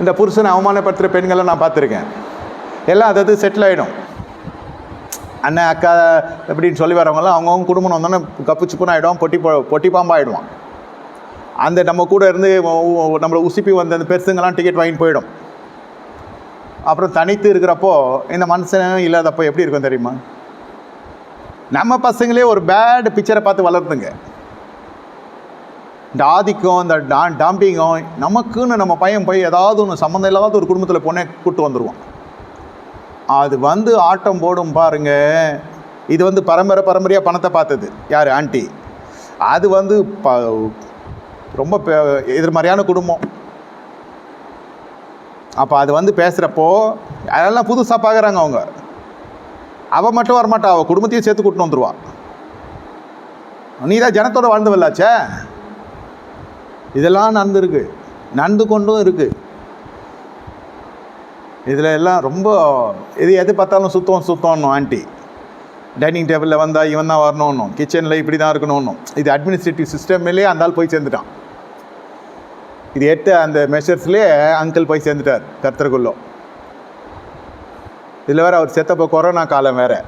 இந்த புருஷனை அவமானப்படுத்துகிற பெண்களை நான் பார்த்துருக்கேன். எல்லாம் அதாவது செட்டில் ஆகிடும் அண்ணன் அக்கா அப்படின்னு சொல்லி வரவங்களாம் அவங்கவுங்க குடும்பம் வந்தோன்னே கப்பு சுப்புன்னு ஆகிடும் பொட்டி பொட்டி பாம்பாகிடுவான் அந்த நம்ம கூட இருந்து நம்மளை உசுப்பி வந்த அந்த பெருசுங்கெல்லாம் டிக்கெட் வாங்கிட்டு போயிடும். அப்புறம் தனித்து இருக்கிறப்போ இந்த மனுஷன் இல்லாதப்போ எப்படி இருக்கும் தெரியுமா? நம்ம பசங்களே ஒரு பேட் பிக்சரை பார்த்து வளர்த்துங்க இந்த ஆதிக்கம் இந்த டா டாம்பிங்கம் நமக்குன்னு நம்ம பையன் போய் ஏதாவது ஒன்று சம்மந்தம் இல்லாத ஒரு குடும்பத்தில் பொண்ணை கூட்டு வந்துடுவான் அது வந்து ஆட்டம் போடும் பாருங்க. இது வந்து பரம்பரை பரம்பரையாக பணத்தை பார்த்தது. யார்? ஆண்டி. அது வந்து ப ரொம்ப பெ- எதிர்மறையான குடும்பம். அப்போ அது வந்து பேசுகிறப்போ அதெல்லாம் புதுசாக பார்க்குறாங்க அவங்க? அவள் மட்டும் வரமாட்டா. அவள் குடும்பத்தையும் சேர்த்து கூட்டின்னு வந்துடுவான் நீ தான் ஜனத்தோடு வாழ்ந்து வரலாச்சே இதெல்லாம் நடந்துருக்கு. நடந்து கொண்டும் இருக்குது இதில் எல்லாம் ரொம்ப இது எது பார்த்தாலும் சுத்தம் சுத்தம்னு ஆண்டி. டைனிங் டேபிளில் வந்தால் இவன் தான் வரணும்னும். கிச்சனில் இப்படி தான் இருக்கணும்னும். இது அட்மினிஸ்ட்ரேட்டிவ் சிஸ்டம்லேயே அந்த ஆள் போய் சேர்ந்துட்டான். இது எட்டு அந்த மெஷர்ஸ்லேயே அங்கிள் போய் சேர்ந்துட்டார் கர்த்தருக்குள்ளோ. இதில் வேறு அவர் செத்தப்போ கொரோனா காலம் வேறு.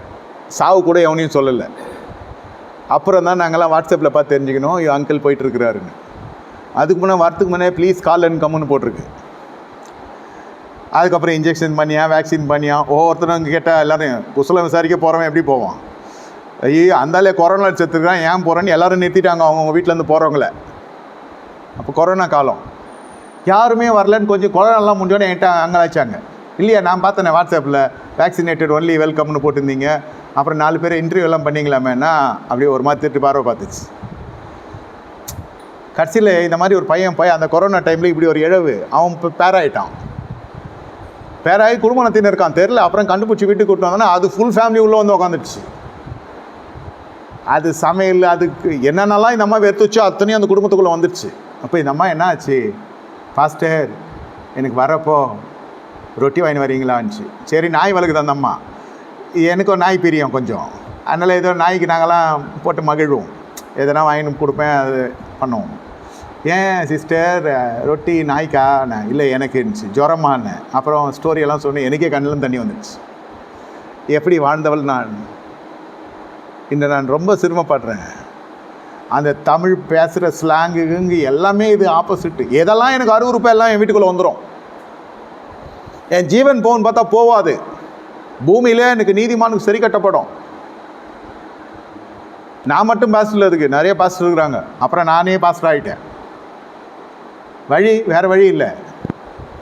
சாவு கூட எவனையும் சொல்லலை. அப்புறம் தான் நாங்கள்லாம் வாட்ஸ்அப்பில் பார்த்து தெரிஞ்சுக்கணும் அங்கிள் போயிட்டுருக்கிறாருன்னு அதுக்கு முன்னே வரத்துக்கு முன்னே ப்ளீஸ் கால் அண்ட் கம்முன்னு போட்டிருக்கு. அதுக்கப்புறம் இன்ஜெக்ஷன் பண்ணியா வேக்சின் பண்ணியா ஒவ்வொருத்தரும் இங்கே கேட்டால் எல்லோரும் குசலம் விசாரிக்க போகிறவன் எப்படி போவான்? ஐயோ அந்தாலே கொரோனா செத்துருக்கான் ஏன் போகிறேன்னு எல்லோரும் நிறுத்திட்டாங்க அவங்கவுங்க வீட்டிலேருந்து போகிறவங்கள அப்போ கொரோனா காலம். யாருமே வரலன்னு கொஞ்சம் கொரோனாலாம் முடிஞ்சோடனே என்கிட்ட அங்கலாச்சாங்க இல்லையா நான் பார்த்தேனே வாட்ஸ்அப்பில் வேக்சினேட்டட் ஒன்லி வெல்கம்னு போட்டிருந்தீங்க. அப்புறம் நாலு பேர் இன்டர்வியூ எல்லாம் பண்ணிங்களாமேன்னா அப்படியே ஒரு மாதிரி திட்டு பார்வை பார்த்துச்சு. கடைசியில் இந்த மாதிரி ஒரு பையன் பையன் அந்த கொரோனா டைமில் இப்படி ஒரு இழவு அவன் இப்போ பேராயிட்டான். பேராகி குடும்ப இருக்கான். தெரில அப்புறம் கண்டுபிடிச்சி வீட்டுக்கு கூட்டு வந்தோன்னா அது ஃபுல் ஃபேமிலி உள்ளே வந்து உக்காந்துடுச்சு. அது சமையல் அதுக்கு என்னென்னலாம் இந்த அம்மா வெறுத்துச்சோ அத்தனையும் அந்த குடும்பத்துக்குள்ளே வந்துடுச்சு. அப்போ இந்த அம்மா என்ன ஆச்சு ஃபாஸ்டர் எனக்கு வரப்போ ரொட்டி வாங்கி வரீங்களான்ச்சு சரி நாய் வளர்க்குது அந்த அம்மா. எனக்கு ஒரு நாய் பிரியம் கொஞ்சம். அதனால் ஏதோ நாய்க்கு நாங்களாம் போட்டு மகிழ்வோம். எதனா வாங்கினு கொடுப்பேன் அது பண்ணுவோம். ஏன் சிஸ்டர் ரொட்டி நாய்க்கா நான் இல்லை எனக்கு இருந்துச்சு. ஜுரமான்னு. அப்புறம் ஸ்டோரியெல்லாம் சொன்னேன். எனக்கே கண்ணிலும் தண்ணி வந்துடுச்சு எப்படி வாழ்ந்தவள் நான்? இன்று நான் ரொம்ப சிரமப்படுறேன். அந்த தமிழ் பேசுகிற ஸ்லாங்குங்க எல்லாமே இது ஆப்போசிட்டு எதெல்லாம் எனக்கு அருவருப்பா எல்லாம் என் வீட்டுக்குள்ளே வந்துடும் என் ஜீவன் போன்னு பார்த்தா போவாது. பூமியில் எனக்கு நீதிமானுக்கு சரி கட்டப்படும். நான் மட்டும் பாஸ்டர் அதுக்கு நிறைய பாஸ்டர் இருக்கிறாங்க அப்புறம் நானே பாஸ்டர் ஆகிட்டேன் வழி வேறு வழி இல்லை.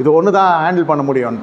இது ஒன்று தான் ஹேண்டில் பண்ண முடியும்